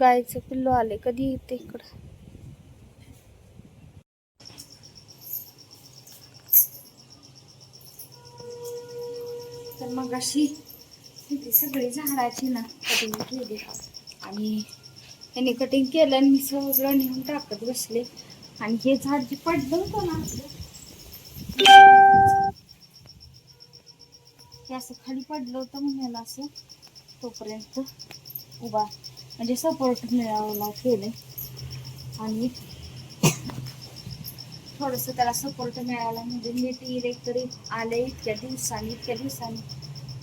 गायचं पिल्लू आले कधी येते इकडं? तर मग अशी ती सगळी झाडाची ना कटिंग केली. आणि याने कटिंग केलं आणि मी सगळं नेऊन टाकत बसले. आणि हे झाड जे पडलं होतं ना आपलं हे असं खाली पडलं होतं म्हणून असं तोपर्यंत उभा. म्हणजे सपोर्ट मिळावला केले आणि थोडंसं त्याला सपोर्ट मिळाला म्हणजे नीट इलेक्ट्रिक आले इतक्या दिवसांनी इतक्या दिवसांनी.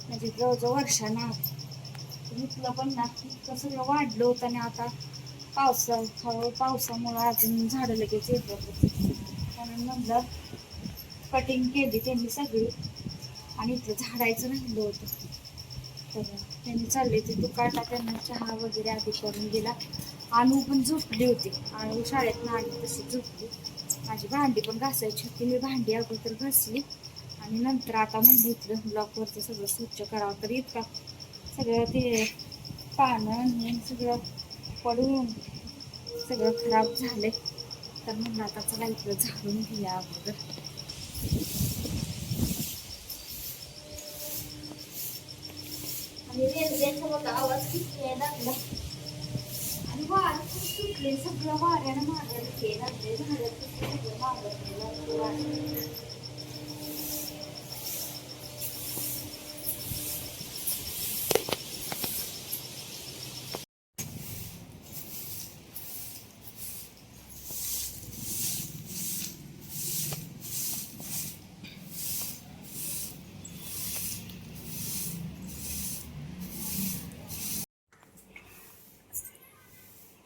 म्हणजे जवळजवळ वर्षांना. इथलं पण ना इतकं सगळं वाढलं होतं आणि आता पावसा पावसामुळं अजून झाडं लगेच येत होते. म्हणून म्हणलं कटिंग केली त्यांनी सगळी. आणि इथं झाडायचं राहिलं होतं. तर त्यांनी चालले ते दुकाटा त्यांना चहा वगैरे आधी करून दिला. आणू पण झोपली होती. आणू शाळेत आली तशी झोपली. माझी भांडी पण घासायची होती. मी भांडी अगोदर घासली. आणि नंतर आता म्हणजे इथलं ब्लॉकवरचं सगळं स्वच्छ करावं तर इतका. सगळं ते पानं हे सगळं पडून सगळं खराब झाले तर म्हणलं आता चला इथलं झाडून घेऊया अगोदर. ಕೆಲಸ ವ್ಯವಹಾರ ವ್ಯವಹಾರ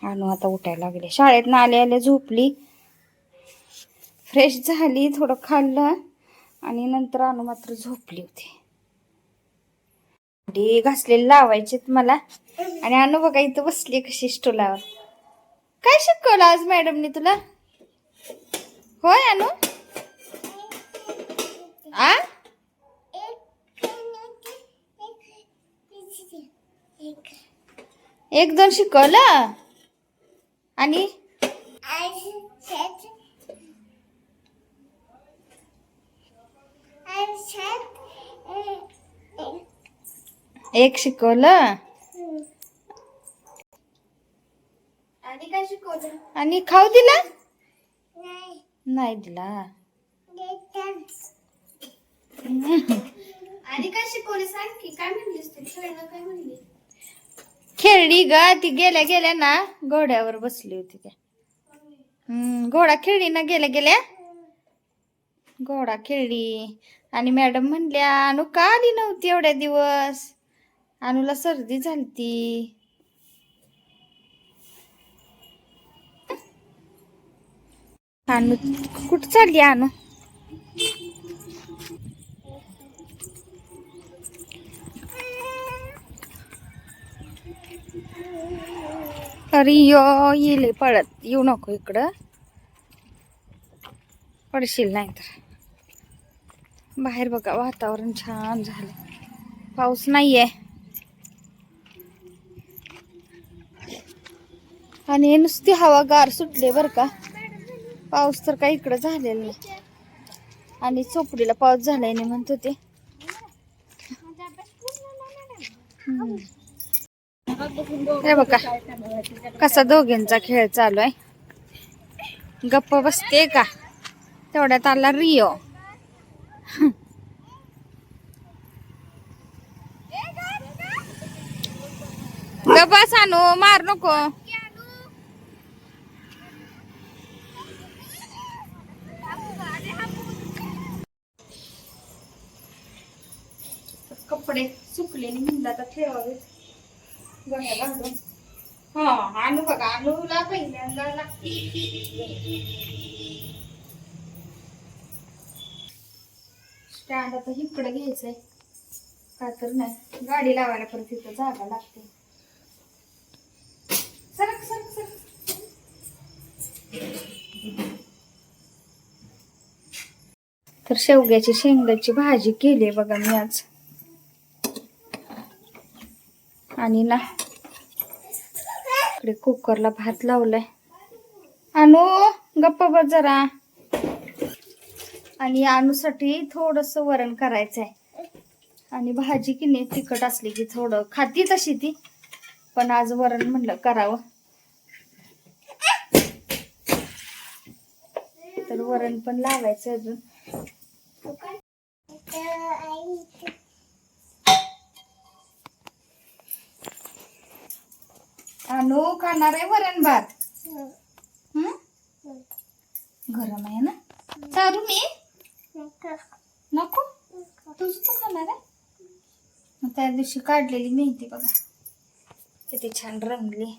आणू आता उठायला लागले. शाळेत आले आले झोपली. फ्रेश झाली थोडं खाल्लं आणि नंतर आणू मात्र झोपली होती. भांडी घासलेली लावायचेत मला. आणि आणू बघा इथं बसली कशी स्टोलावर. काय शिकवलं आज मॅडमनी तुला? होय आणू? आ? एक दोन शिकवलं? आणि एक शिकवलं? आणि काय शिकवलं? आणि खाऊ दिला? नाही. दिला. आणि काय शिकवले सांग की? काय म्हणलीस तू? काय म्हणली खेळली ग ती गेल्या गेल्या ना घोड्यावर बसली होती त्या. हम्म घोडा खेळली ना गेल्या गेल्या. घोडा खेळली आणि मॅडम म्हणल्या अनु का आली नव्हती एवढ्या दिवस? अनुला सर्दी झालती. अनु कुठं चालली अनु? अरे यो येले पळत. येऊ नको इकडं. पडशील नाही तर. बाहेर बघा वातावरण छान झालं पाऊस नाही आहे आणि नुसती हवा गार सुटले बरं का. पाऊस तर काही इकडं झालेला नाही. आणि चोपडीला पाऊस झालाय नाही म्हणत होते हे बघा कसा दोघींचा खेळ चालू आहे. गप्प बसते का? तेवढ्यात आला रिओ. गप्पा आणू मार नको. कपडे सुकलेली म्हणलं आता ठेवावे गोण्या घालून हा आणू बघा पहिल्यांदा लागते स्टँड आता इकडे घ्यायचंय. का तर नाही. गाडी लावायला परत तिथं जागा लागते. सरक सरक सरक. तर शेवग्याची शेंगाची भाजी केली बघा मी आज. आणि ना इकडे कुकरला भात लावलाय. आणू गप्प बस जरा. आणि आणूसाठी थोडस वरण करायचं आहे आणि भाजी की नाही तिखट असली की थोडं. खाती तशी ती पण आज वरण म्हणलं करावं. तर वरण पण लावायचं अजून. आणू खाणार आहे वरण भात? गरम आहे ना? चारू मी. नको. तुझं तू खाणार आहे? त्या दिवशी काढलेली मेहंदी बघा. किती छान रंगली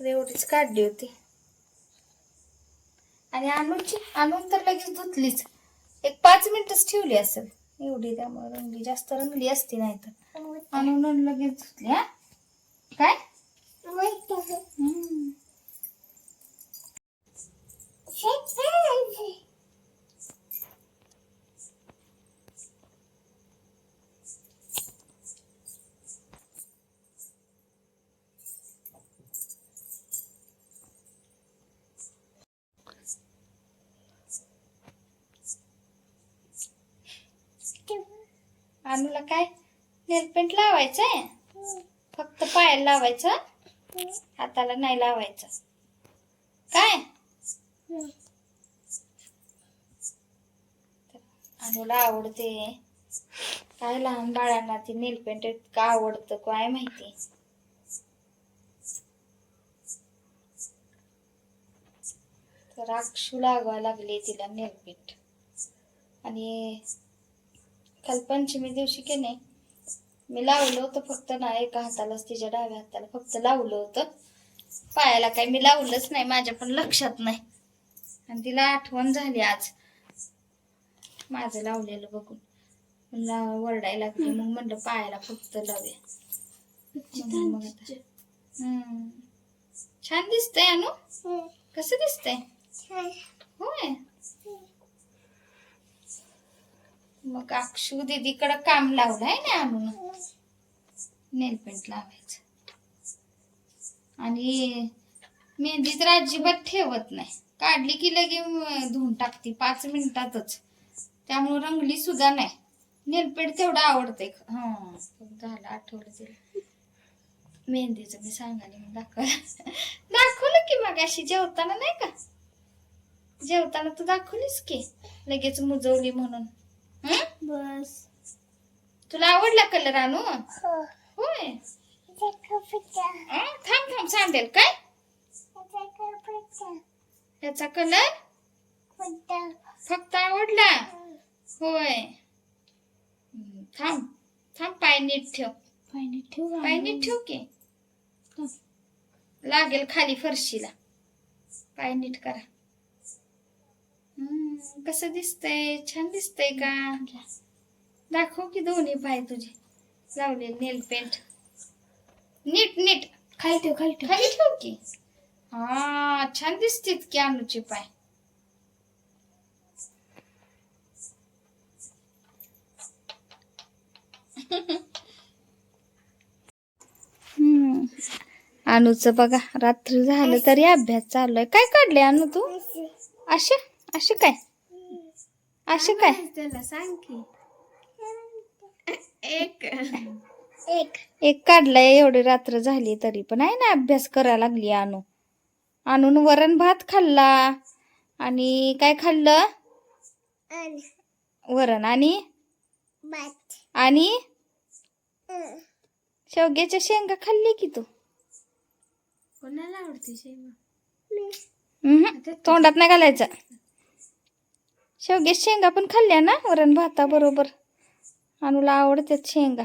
एवढीच काढली होती. आणि आणूची आणून तर लगेच धुतलीच. एक पाच मिनिटच ठेवली असेल. एवढी त्यामुळे रंगली. जास्त रंगली असती नाही तर आणून लगेच धुतली हा? काय? अनुला काय नेलपेंट लावायचंय? फक्त पायाला लावायचं? हाताला नाही लावायचं. काय? अनुला आवडते. काय लहान बाळांना ती नेलपेंट का आवडतं काय माहिती? तर अक्षू लागवा लागली तिला नेलपेंट आणि काल पंचमी दिवशी की नाही मी लावलं होतं फक्त ना एका हातालाच तिच्या डाव्या हाताला फक्त लावलं होतं. पायाला काही मी लावलंच नाही माझ्या पण लक्षात नाही. आणि तिला आठवण झाली आज. माझं लावलेलं बघून. मला वरडायला लागली. मग म्हणलं पायाला फक्त लावूया. मग आता. हम्म. छान दिसतंय अनु? कसं दिसतंय? होय. मग अक्षू दीदीकडं काम लावलंय ना आणून नेल पेंट लावायचं. आणि मेहंदी तर अजिबात ठेवत नाही. काढली की लगे धुवून टाकते पाच मिनिटातच. त्यामुळे रंगली सुद्धा नाही. नेलपेंट तेवढं आवडते हा झालं आठवलं तिला. मेहंदीचं मी सांगाली मग दाखवलं. दाखवलं की मग अशी जेवताना नाही का? जेवताना तू दाखवलीस की लगेच मुजवली म्हणून. हं? बस. तुला आवडला कलर आणू? होय. हं? थांब थांब सांगेल काय? याचा कलर? फक्त. आवडला? होय. थांब. थांब पाय नीट ठेव. पाणी ठेव पाय नीट ठेव की. लागेल खाली फरशीला. पाय नीट करा. हं, कसं दिसतंय? छान दिसतंय का? दाखव की दोन्ही पाय तुझे. लावले नेल पेंट. नीट नीट. खाली ठेव खाली ठेव. खाली ठेव की. हा छान दिसतेत की अनुचे पाय. अनुचं बघा रात्री झालं तरी अभ्यास चालू आहे. काय काढले अनु तू? असे असे काय? असे काय? त्याला सांग की. एक. एक. एक काढलाय एवढी रात्र झाली तरी पण. आहे ना अभ्यास करायला लागली अनु आणून वरण भात खाल्ला. आणि काय खाल्लं? वरण. आणि? आणि? शेवग्याच्या शेंगा खाल्ली की तू? कोणाला आवडते उम्हम, तोंडात नाही घालायचं. शेवग्याच्या शेंगा पण खाल्ल्या ना वरण भाता बरोबर. अनुला आवडतात शेंगा.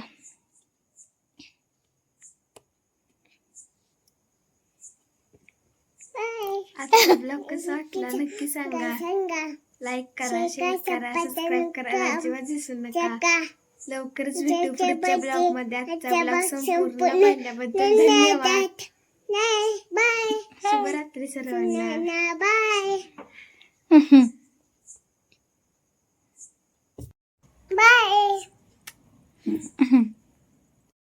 आता ब्लॉग कसा वाटला नक्की सांगा. लाईक करा शेअर करा सबस्क्राईब करा अजिबात विसरू नका. लवकरच भेटू पुढच्या ब्लॉगमध्ये. आजचा ब्लॉग संपूर्ण पाहिल्याबद्दल धन्यवाद. शुभरात्री सर्वांना. उम्हम. बाय